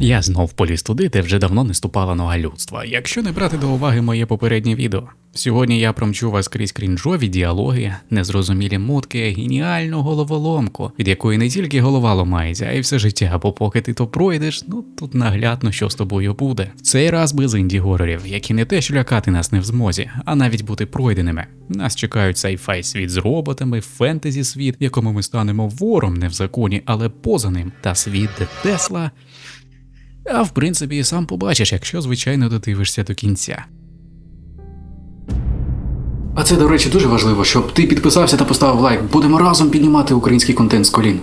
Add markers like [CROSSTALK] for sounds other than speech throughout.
Я знов поліз туди, де вже давно не ступала нога людства. Якщо не брати до уваги моє попереднє відео. Сьогодні я промчу вас крізь крінжові діалоги, незрозумілі мутки, геніальну головоломку, від якої не тільки голова ломається, а й все життя, бо поки ти то пройдеш, ну тут наглядно, що з тобою буде. В цей раз без інді-горорів, які не те, що лякати нас не в змозі, а навіть бути пройденими. Нас чекають сайфай світ з роботами, фентезі світ, в якому ми станемо вором не в законі, але поза ним, та світ, де Тесла. А в принципі, і сам побачиш, якщо звичайно додивишся до кінця. А це, до речі, дуже важливо, щоб ти підписався та поставив лайк. Будемо разом піднімати український контент з колін.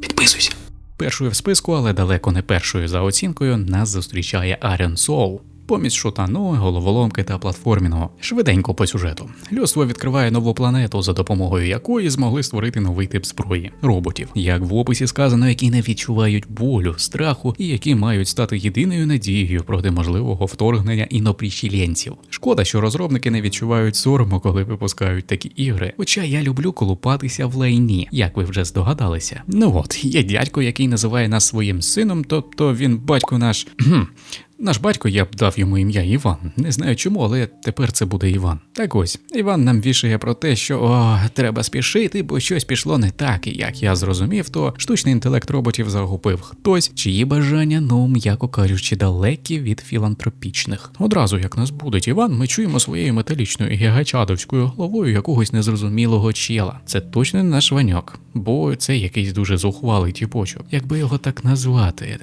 Підписуйся. Першою в списку, але далеко не першою за оцінкою, нас зустрічає Арен Soul. Помість шутану, головоломки та платформінгу. Швиденько по сюжету. Людство відкриває нову планету, за допомогою якої змогли створити новий тип зброї роботів, як в описі сказано, які не відчувають болю, страху і які мають стати єдиною надією проти можливого вторгнення інопріщілєнців. Шкода, що розробники не відчувають сорому, коли випускають такі ігри. Хоча я люблю колупатися в лайні, як ви вже здогадалися. Ну от, є дядько, який називає нас своїм сином, тобто він батько наш. [CLEARS THROAT] Наш батько я б дав йому ім'я Іван. Не знаю чому, але тепер це буде Іван. Так ось, Іван нам вішає про те, що о, треба спішити, бо щось пішло не так. І як я зрозумів, то штучний інтелект роботів загубив хтось, чиї бажання, ну м'яко кажучи, далекі від філантропічних. Одразу як нас будуть Іван, ми чуємо своєю металічною гігачадовською головою якогось незрозумілого чела. Це точно не наш ваньок, бо це якийсь дуже зухвалий тіпочок. Якби його так назвати.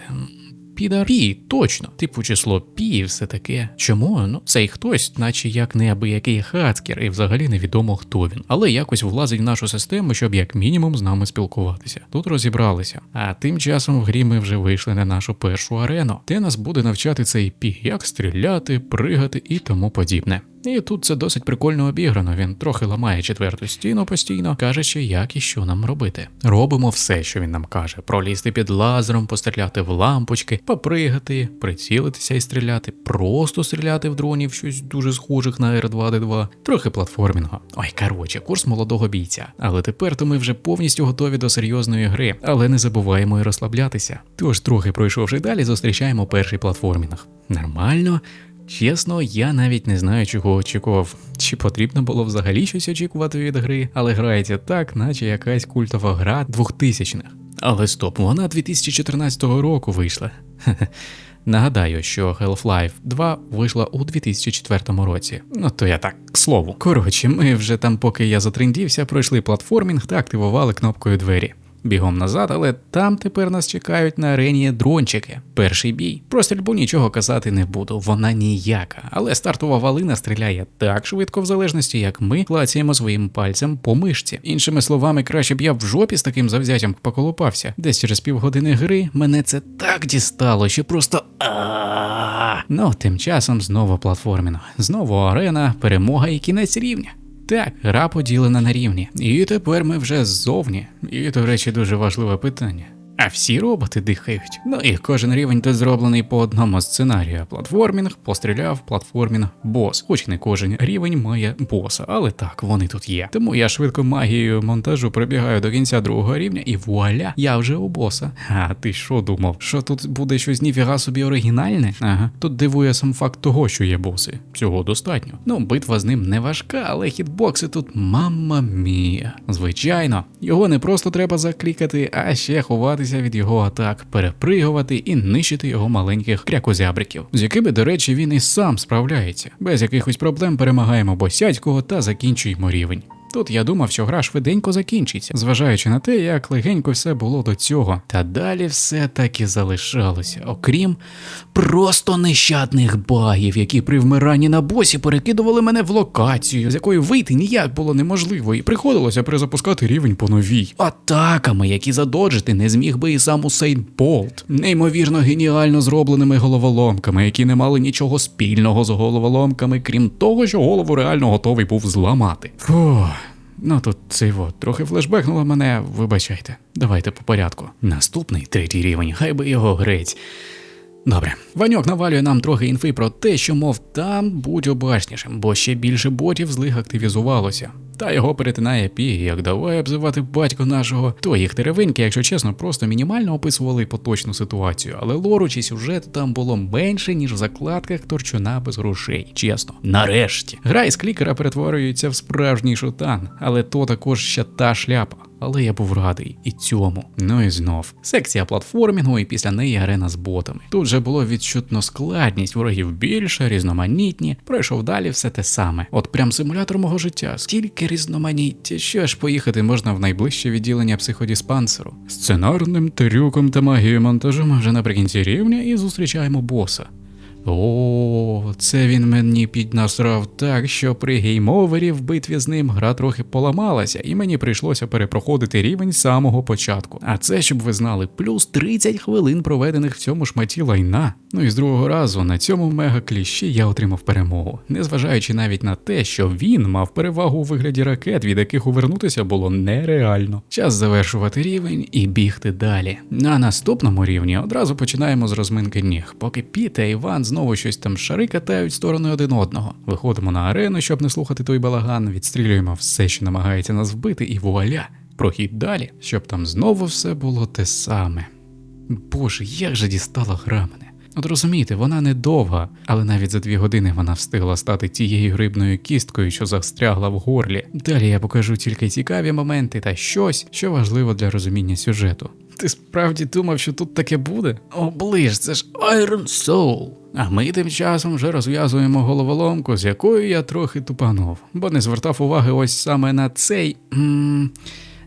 Підар Пі, точно, типу число Пі і все таке. Чому? Ну, цей хтось, наче як неабиякий хацкер, і взагалі невідомо хто він, але якось влазить в нашу систему, щоб як мінімум з нами спілкуватися. Тут розібралися. А тим часом в грі ми вже вийшли на нашу першу арену, де нас буде навчати цей пі, як стріляти, пригати і тому подібне. І тут це досить прикольно обіграно. Він трохи ламає четверту стіну постійно, кажучи, як і що нам робити. Робимо все, що він нам каже: пролізти під лазером, постріляти в лампочки, попригати, прицілитися і стріляти, просто стріляти в дронів, щось дуже схожих на R2D2, трохи платформінгу. Ой, коротше, курс молодого бійця. Але тепер то ми вже повністю готові до серйозної гри, але не забуваємо і розслаблятися. Тож, трохи пройшовши далі, зустрічаємо перший платформінг. Нормально. Чесно, я навіть не знаю, чого очікував. Чи потрібно було взагалі щось очікувати від гри, але грається так, наче якась культова гра 2000-х. Але стоп, вона 2014 року вийшла. Нагадаю, що Half-Life 2 вийшла у 2004 році. Ну то я так, к слову. Коротше, ми вже там, поки я затрендівся, пройшли платформінг та активували кнопкою двері. Бігом назад, але там тепер нас чекають на арені дрончики. Перший бій. Про стрільбу нічого казати не буду, вона ніяка. Але стартова валина стріляє так швидко, в залежності, як ми клацаємо своїм пальцем по мишці. Іншими словами, краще б я в жопі з таким завзяттям поколупався. Десь через півгодини гри мене це так дістало, що просто. Ну, тим часом знову платформінг, знову арена, перемога і кінець рівня. Так, гра поділена на рівні. І тепер ми вже ззовні. І, до речі, дуже важливе питання. А всі роботи дихають. Ну і кожен рівень тут зроблений по одному сценарію. Платформінг, постріляв, платформінг, бос. Хоч не кожен рівень має боса, але так, вони тут є. Тому я швидко магією монтажу прибігаю до кінця другого рівня, і вуаля, я вже у боса. А ти що думав? Що тут буде щось ніфіга собі оригінальне? Ага, тут дивує сам факт того, що є боси. Цього достатньо. Ну, битва з ним не важка, але хітбокси тут мамма мія. Звичайно, його не просто треба заклікати, а ще ховатися від його атак, перепригувати і нищити його маленьких крякозябриків, з якими, до речі, він і сам справляється. Без якихось проблем перемагаємо босяцького та закінчуємо рівень. Тут я думав, що гра швиденько закінчиться, зважаючи на те, як легенько все було до цього. Та далі все так і залишалося, окрім просто нещадних багів, які при вмиранні на босі перекидували мене в локацію, з якої вийти ніяк було неможливо, і приходилося перезапускати рівень по новій. Атаками, які задоджити не зміг би і сам Усейн Болт. Неймовірно геніально зробленими головоломками, які не мали нічого спільного з головоломками, крім того, що голову реально готовий був зламати. Фух. Ну тут цей вот трохи флешбекнуло мене, вибачайте. Давайте по порядку. Наступний третій рівень, хай би його грець. Добре, Ваньок навалює нам трохи інфи про те, що, мов, там будь обачнішим, бо ще більше ботів злих активізувалося. Та його перетинає піг, як давай обзивати батько нашого. То їх деревинки, якщо чесно, просто мінімально описували поточну ситуацію, але лору чи сюжету там було менше, ніж в закладках торчуна без грошей. Чесно. Нарешті. Гра із клікера перетворюється в справжній шутан, але то також ще та шляпа. Але я був радий і цьому. Ну і знов. Секція платформінгу, і після неї арена з ботами. Тут же було відчутно складність, ворогів більше, різноманітні. Пройшов далі все те саме. От прям симулятор мого життя. Стільки різноманіття. Що ж поїхати можна в найближче відділення психодіспансеру. Сценарним трюком та магією монтажу ми вже наприкінці рівня і зустрічаємо боса. О, це він мені піднасрав так, що при геймовері в битві з ним гра трохи поламалася, і мені прийшлося перепроходити рівень з самого початку. А це, щоб ви знали, плюс 30 хвилин проведених в цьому шматі лайна. Ну і з другого разу на цьому мега кліщі я отримав перемогу, незважаючи навіть на те, що він мав перевагу у вигляді ракет, від яких увернутися було нереально. Час завершувати рівень і бігти далі. На наступному рівні одразу починаємо з розминки ніг, поки Піт та Іван знову щось там шари катають сторони один одного. Виходимо на арену, щоб не слухати той балаган, відстрілюємо все, що намагається нас вбити, і вуаля, прохід далі, щоб там знову все було те саме. Боже, як же дістала гра мене. От розумієте, вона не довга, але навіть за дві години вона встигла стати тією грибною кісткою, що застрягла в горлі. Далі я покажу тільки цікаві моменти та щось, що важливо для розуміння сюжету. Ти справді думав, що тут таке буде? Оближ, це ж Iron Soul. А ми тим часом вже розв'язуємо головоломку, з якою я трохи тупанув, бо не звертав уваги ось саме на цей. М-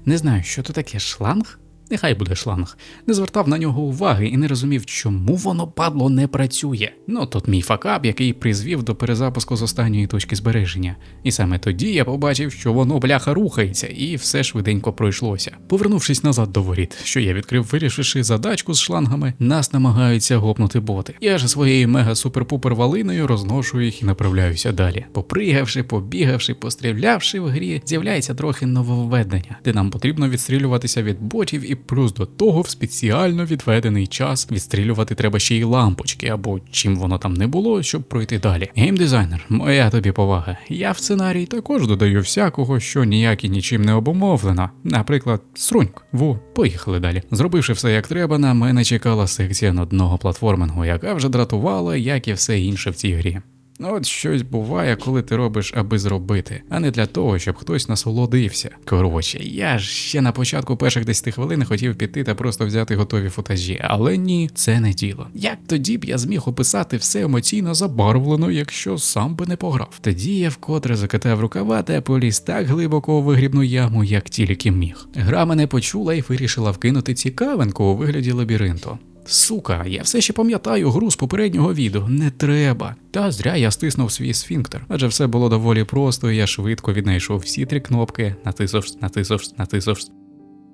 не знаю, що то таке шланг? Нехай буде шланг. Не звертав на нього уваги і не розумів, чому воно падло не працює. Ну тут мій факап, який призвів до перезапуску з останньої точки збереження. І саме тоді я побачив, що воно бляха рухається, і все швиденько пройшлося. Повернувшись назад до воріт, що я відкрив, вирішивши задачку з шлангами, нас намагаються гопнути боти. Я ж своєю мега-супер-пупер валиною розношу їх і направляюся далі. Попригавши, побігавши, пострілявши в грі, з'являється трохи нововведення, де нам потрібно відстрілюватися від ботів і плюс до того в спеціально відведений час відстрілювати треба ще й лампочки або чим воно там не було, щоб пройти далі. Геймдизайнер, моя тобі повага. Я в сценарій також додаю всякого, що ніяк і нічим не обумовлено. Наприклад, струньк. Во, поїхали далі. Зробивши все як треба, на мене чекала секція нудного платформингу, яка вже дратувала, як і все інше в цій грі. От щось буває, коли ти робиш, аби зробити, а не для того, щоб хтось насолодився. Коротше, я ж ще на початку перших 10 хвилин хотів піти та просто взяти готові футажі, але ні, це не діло. Як тоді б я зміг описати все емоційно забарвлено, якщо сам би не пограв? Тоді я вкотре закатав рукава та поліз так глибоко у вигрібну яму, як тільки міг. Гра мене почула і вирішила вкинути цікавинку у вигляді лабіринту. Сука, я все ще пам'ятаю гру з попереднього відео. Не треба. Та зря я стиснув свій сфінктер, адже все було доволі просто, і я швидко віднайшов всі три кнопки, натиснув, натиснув, натиснув.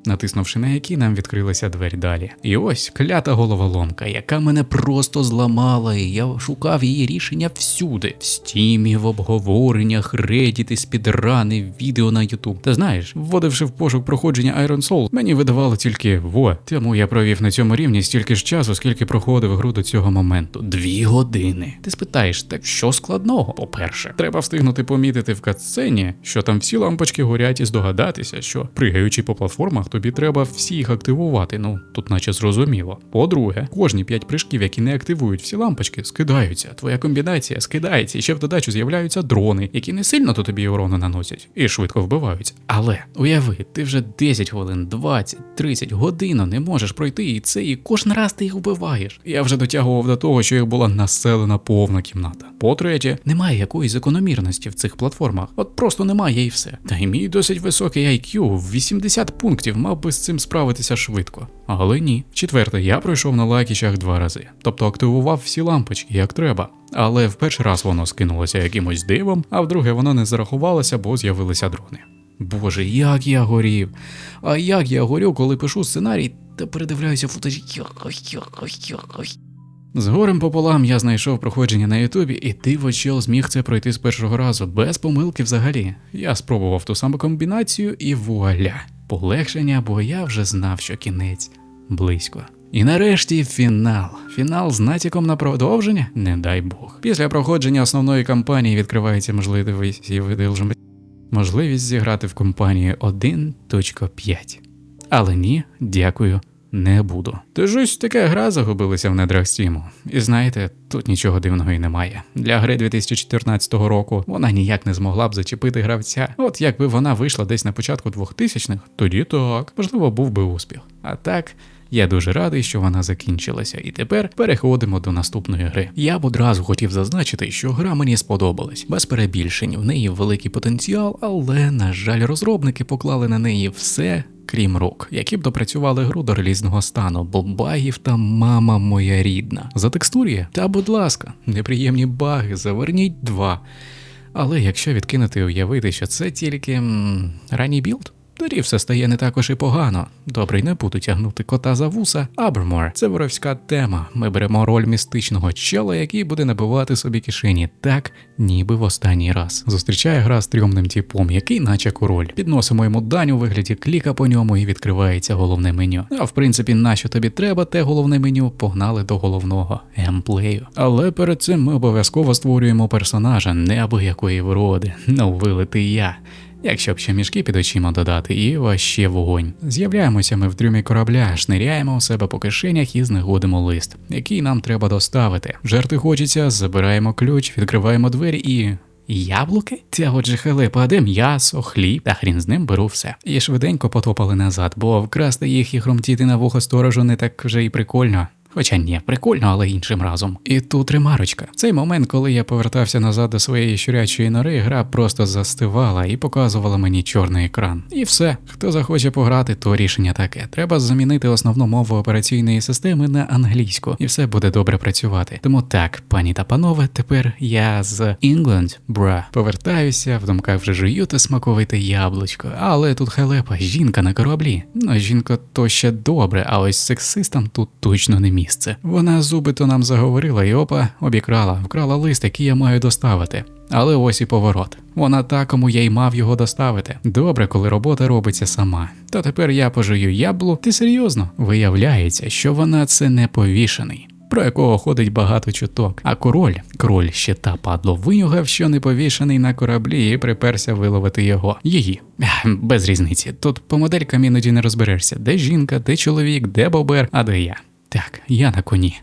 Натиснувши на які, нам відкрилася двері далі. І ось клята головоломка, яка мене просто зламала, і я шукав її рішення всюди: в стімі, в обговореннях, редіти, спідрани, відео на Ютуб. Та знаєш, вводивши в пошук проходження Iron Soul, мені видавало тільки во. Тому я провів на цьому рівні стільки ж часу, скільки проходив гру до цього моменту. Дві години. Ти спитаєш, так що складного? По-перше, треба встигнути помітити в катсцені, що там всі лампочки горять і здогадатися, що пригаючи по платформах, тобі треба всі їх активувати. Ну тут наче зрозуміло. По-друге, кожні п'ять прыжків, які не активують всі лампочки, скидаються. Твоя комбінація скидається, і ще в додачу з'являються дрони, які не сильно то тобі урону наносять і швидко вбиваються. Але уяви, ти вже 10 хвилин, 20, 30 годину не можеш пройти, і це і кожен раз ти їх вбиваєш. Я вже дотягував до того, що їх була населена повна кімната. По-третє, немає якоїсь закономірності в цих платформах. От просто немає і все. Та й мій досить високий IQ, в 80 пунктів мав би з цим справитися швидко. Але ні. Четверте, я пройшов на лайкічах два рази, тобто активував всі лампочки, як треба. Але в перший раз воно скинулося якимось дивом, а вдруге воно не зарахувалося, бо з'явилися дрони. Боже, як я горів! А як я горю, коли пишу сценарій та передивляюся футажі. З горем пополам я знайшов проходження на Ютубі, і диво чел зміг це пройти з першого разу, без помилки взагалі. Я спробував ту саму комбінацію і вуаля. Полегшення, бо я вже знав, що кінець близько. І нарешті фінал. Фінал з натяком на продовження? Не дай Бог. Після проходження основної кампанії відкривається можливість і видовження. можливість зіграти в компанії 1.5. Але ні, дякую, не буду. Тож ось така гра загубилася в недрах Стіму. І знаєте, тут нічого дивного і немає. Для гри 2014 року вона ніяк не змогла б зачепити гравця. От якби вона вийшла десь на початку 2000-х, тоді так, можливо, був би успіх. А так. Я дуже радий, що вона закінчилася, і тепер переходимо до наступної гри. Я б одразу хотів зазначити, що гра мені сподобалась. Без перебільшень, в неї великий потенціал, але, на жаль, розробники поклали на неї все. Крім рук, які б допрацювали гру до релізного стану, бо багів та мама моя рідна. За текстур'є? Та будь ласка, неприємні баги, заверніть два. Але якщо відкинути і уявити, що це тільки ранній білд, тоді все стає не також і погано. Добре, не буду тягнути кота за вуса. Абермор це воровська тема. Ми беремо роль містичного чела, який буде набивати собі кишені так, ніби в останній раз. Зустрічає гра стрьомним типом, який наче король. Підносимо йому дань у вигляді кліка по ньому і відкривається головне меню. А в принципі, нащо тобі треба, те головне меню погнали до головного геймплею. Але перед цим ми обов'язково створюємо персонажа неабиякої вроди. Ну, вилитий я. Якщо б ще мішки під очима додати, і ваще вогонь. З'являємося ми в трюмі корабля, шниряємо у себе по кишенях і знегодимо лист, який нам треба доставити. Жерти хочеться, забираємо ключ, відкриваємо двері і. Яблуки? Ця отже халепа, де м'ясо, хліб, та хрін з ним беру все. І швиденько потопали назад, бо вкрасти їх і хромтіти на вухо сторожу не так вже і прикольно. Хоча ні, прикольно, але іншим разом. І тут ремарочка. Цей момент, коли я повертався назад до своєї щурячої нори, гра просто застивала і показувала мені чорний екран. І все, хто захоче пограти, то рішення таке. Треба замінити основну мову операційної системи на англійську, і все буде добре працювати. Тому так, пані та панове, тепер я з England, бра, повертаюся, в думках вже жую та смаковите яблучко. Але тут халепа, жінка на кораблі. Ну, жінка то ще добре, а ось сексистам тут точно не місце. Вона зубито нам заговорила і опа, обікрала, вкрала лист, який я маю доставити. Але ось і поворот. Вона та, кому я й мав його доставити. Добре, коли робота робиться сама. Та тепер я пожую яблу. Ти серйозно? Виявляється, що вона це не повішений. Про якого ходить багато чуток. А король, король ще та падло винюгав, що не повішений на кораблі, і приперся виловити його. Її. Без різниці. Тут по моделькам іноді не розберешся, де жінка, де чоловік, де бобер, а де я. Так, я на коні.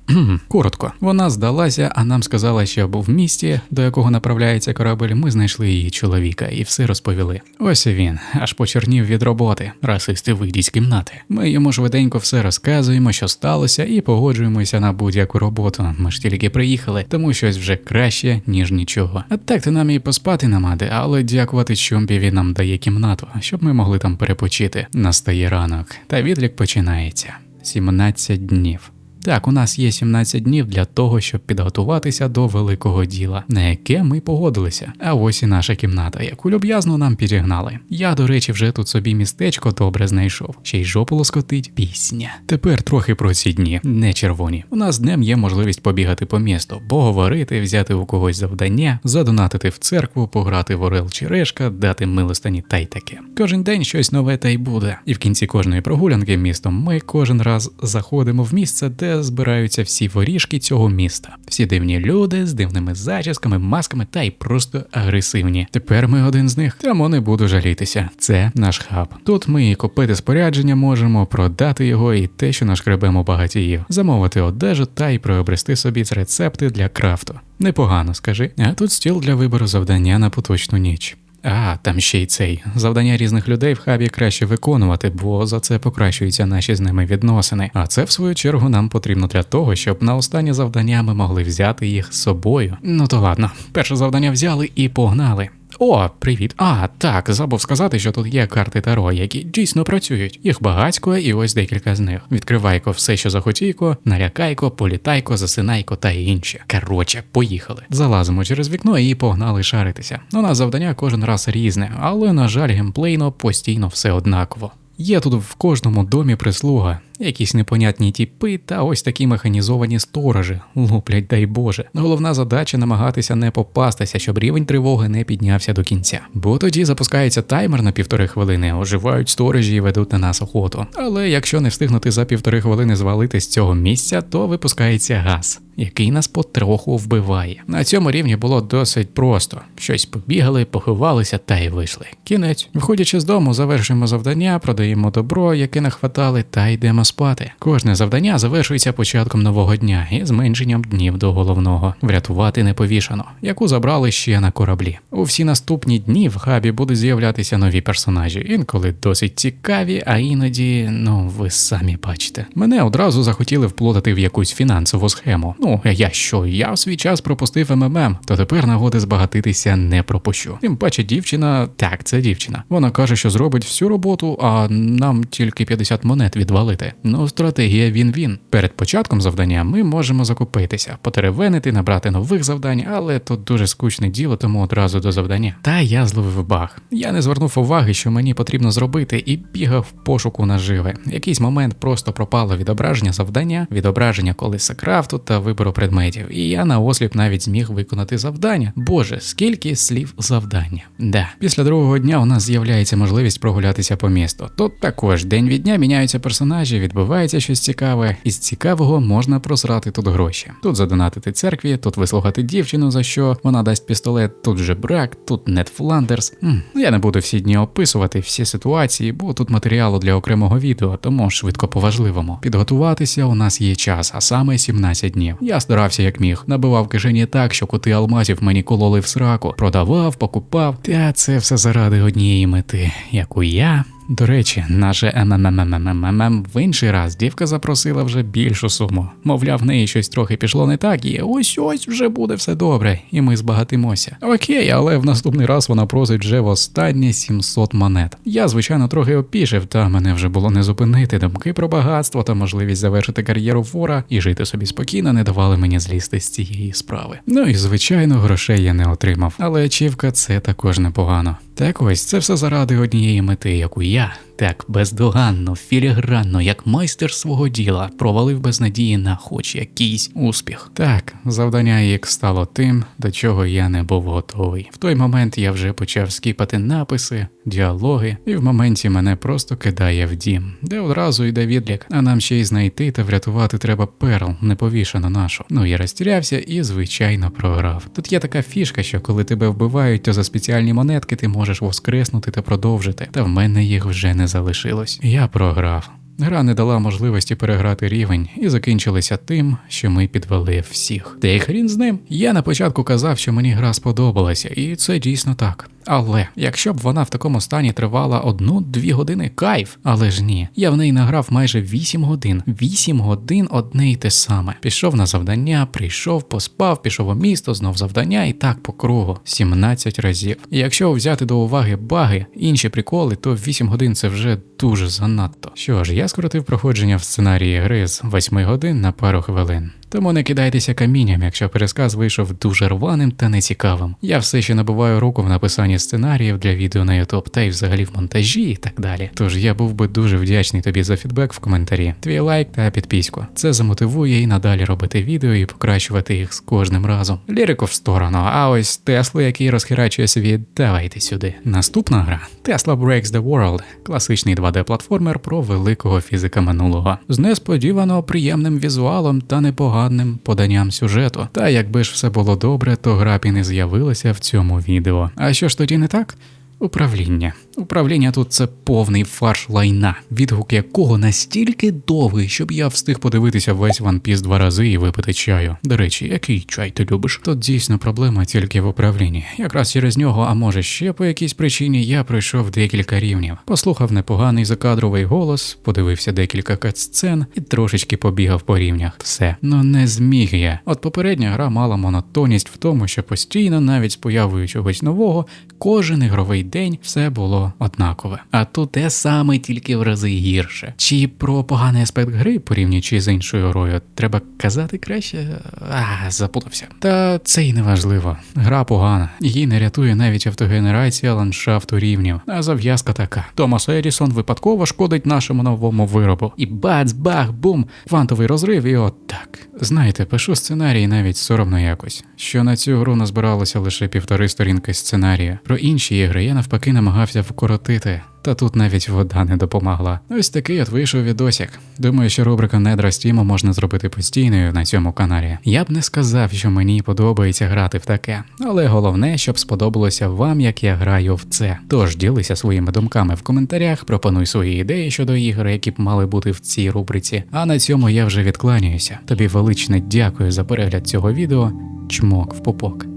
Коротко, вона здалася, а нам сказала, що в місті, до якого направляється корабель, ми знайшли її чоловіка і все розповіли. Ось він, аж почернів від роботи. Расисти вийдіть з кімнати. Ми йому швиденько все розказуємо, що сталося, і погоджуємося на будь-яку роботу. Ми ж тільки приїхали, тому щось вже краще, ніж нічого. А так то нам і поспати нема де, але дякувати Чумбі він нам дає кімнату, щоб ми могли там перепочити. Настає ранок, та відлік починається. 17 днів. Так, у нас є 17 днів для того, щоб підготуватися до великого діла, на яке ми погодилися. А ось і наша кімната, яку люб'язно нам підігнали. Я, до речі, вже тут собі містечко добре знайшов. Ще й жопу лоскотить пісня. Тепер трохи про ці дні, не червоні. У нас днем є можливість побігати по місту, поговорити, взяти у когось завдання, задонатити в церкву, пограти в Орел чи Решка, дати милостині та й таке. Кожен день щось нове та й буде. І в кінці кожної прогулянки містом ми кожен раз заходимо в місце, де збираються всі воріжки цього міста. Всі дивні люди з дивними зачісками, масками та й просто агресивні. Тепер ми один з них. Тому не буду жалітися. Це наш хаб. Тут ми і купити спорядження можемо, продати його і те, що нашкребемо багатіїв, замовити одежу та й приобрести собі рецепти для крафту. Непогано, скажи. А тут стіл для вибору завдання на поточну ніч. А, там ще й цей завдання різних людей в хабі краще виконувати, бо за це покращуються наші з ними відносини. А це, в свою чергу, нам потрібно для того, щоб на останнє завдання ми могли взяти їх з собою. Ну то ладно, перше завдання взяли і погнали. О, привіт. А, так, забув сказати, що тут є карти Таро, які дійсно працюють. Їх багатько, і ось декілька з них. Відкривайко все, що захотійко, налякайко, політайко, засинайко та інше. Короче, поїхали. Залазимо через вікно і погнали шаритися. У нас завдання кожен раз різне, але, на жаль, геймплейно постійно все однаково. Є тут в кожному домі прислуга, якісь непонятні тіпи та ось такі механізовані сторожі. Луплять, дай Боже. Головна задача намагатися не попастися, щоб рівень тривоги не піднявся до кінця. Бо тоді запускається таймер на півтори хвилини, оживають сторожі і ведуть на нас охоту. Але якщо не встигнути за півтори хвилини звалити з цього місця, то випускається газ. Який нас потроху вбиває. На цьому рівні було досить просто: щось побігали, поховалися та й вийшли. Кінець. Виходячи з дому, завершуємо завдання, продаємо добро, яке нахватали, та йдемо спати. Кожне завдання завершується початком нового дня і зменшенням днів до головного. Врятувати неповішано, яку забрали ще на кораблі. У всі наступні дні в хабі будуть з'являтися нові персонажі, інколи досить цікаві, а іноді, ну ви самі бачите. Мене одразу захотіли вплутати в якусь фінансову схему. Ну, я що? Я в свій час пропустив МММ, то тепер нагоди збагатитися не пропущу. Тим паче, дівчина, так, це дівчина. Вона каже, що зробить всю роботу, а нам тільки 50 монет відвалити. Ну, стратегія він-він. Перед початком завдання ми можемо закупитися, потеревенити, набрати нових завдань, але тут дуже скучне діло, тому одразу до завдання. Та я зловив баг. Я не звернув уваги, що мені потрібно зробити, і бігав в пошуку наживи. Якийсь момент просто пропало відображення завдання, відображення колеса крафту та вибору предметів. І я на осліп навіть зміг виконати завдання. Боже, скільки слів завдання. Да. Після другого дня у нас з'являється можливість прогулятися по місту. Тут також день від дня міняються персонажі, відбувається щось цікаве. Із цікавого можна просрати тут гроші. Тут задонатити церкві, тут вислухати дівчину, за що вона дасть пістолет, тут же брак, тут Нед Фландерс. М, Я не буду всі дні описувати всі ситуації, бо тут матеріалу для окремого відео, тому швидко по важливому. Підготуватися у нас є час, а саме 17 днів. Я старався як міг, набивав кишені так, що кути алмазів мені кололи в сраку, продавав, покупав. Та це все заради однієї мети, яку я. До речі, наше ММММММ в інший раз дівка запросила вже більшу суму. Мовляв, в неї щось трохи пішло не так, і ось ось вже буде все добре, і ми збагатимося. Окей, але в наступний раз вона просить вже в останні 700 монет. Я, звичайно, трохи опішив, та мене вже було не зупинити. Думки про багатство та можливість завершити кар'єру фора і жити собі спокійно не давали мені злізти з цієї справи. Ну і звичайно, грошей я не отримав, але ачівка це також непогано. Так ось це все заради однієї мети, яку я yeah. Так бездоганно, філігранно, як майстер свого діла, провалив без надії на хоч якийсь успіх. Так, завдання їх стало тим, до чого я не був готовий. В той момент я вже почав скіпати написи, діалоги, і в моменті мене просто кидає в дім, де одразу йде відлік, а нам ще й знайти та врятувати треба перл, неповішану нашу. Ну я розтірявся і, звичайно, програв. Тут є така фішка, що коли тебе вбивають, то за спеціальні монетки ти можеш воскреснути та продовжити. Та в мене їх вже не залишилось. Я програв. Гра не дала можливості переграти рівень і закінчилася тим, що ми підвели всіх. Та й хрін з ним. Я на початку казав, що мені гра сподобалася, і це дійсно так. Але якщо б вона в такому стані тривала одну-дві години, кайф. Але ж ні, я в неї награв майже 8 годин. 8 годин одне й те саме. Пішов на завдання, прийшов, поспав, пішов у місто, знов завдання і так по кругу 17 разів. І якщо взяти до уваги баги, інші приколи, то 8 годин це вже дуже занадто. Що ж, я скоротив проходження в сценарії гри з 8 годин на пару хвилин. Тому не кидайтеся камінням, якщо пересказ вийшов дуже рваним та нецікавим. Я все ще набиваю руку в написанні сценаріїв для відео на YouTube та й взагалі в монтажі і так далі. Тож я був би дуже вдячний тобі за фідбек в коментарі, твій лайк та підписку. Це замотивує і надалі робити відео і покращувати їх з кожним разом. Лірику в сторону, а ось Теслу, який розхерачує світ, давайте сюди. Наступна гра Tesla Breaks the World класичний 2D-платформер про великого фізика минулого. З несподівано приємним візуалом та непоганим поданням сюжету. Та якби ж все було добре, то гра не з'явилася в цьому відео. А що ж тоді не так? Управління. Управління тут це повний фарш лайна, відгук якого настільки довгий, щоб я встиг подивитися весь One Piece два рази і випити чаю. До речі, який чай ти любиш? Тут дійсно проблема тільки в управлінні. Якраз через нього, а може ще по якійсь причині, я пройшов декілька рівнів, послухав непоганий закадровий голос, подивився декілька кат-сцен і трошечки побігав по рівнях. Все. Ну не зміг я. От попередня гра мала монотонність в тому, що постійно, навіть з появою чогось нового, кожен ігровий день все було однакове. А тут те саме, тільки в рази гірше. Чи про поганий аспект гри, порівнюючи з іншою грою, треба казати краще? А, запутався. Та це й не важливо. Гра погана. Її не рятує навіть автогенерація ландшафту рівнів. А зав'язка така: Томас Едісон випадково шкодить нашому новому виробу. І бац, бах, бум, квантовий розрив, і от так. Знаєте, пишу сценарій навіть соромно якось. Що на цю гру назбиралося лише півтори сторінки сценарія. Про інші ігри я навпаки намагався вкоротити. Та тут навіть вода не допомогла. Ось такий от вийшов відосик. Думаю, що рубрика Недра Стіму можна зробити постійною на цьому каналі. Я б не сказав, що мені подобається грати в таке, але головне, щоб сподобалося вам, як я граю в це. Тож ділися своїми думками в коментарях, пропонуй свої ідеї щодо ігор, які б мали бути в цій рубриці. А на цьому я вже відкланяюся. Тобі величне дякую за перегляд цього відео. Чмок в пупок.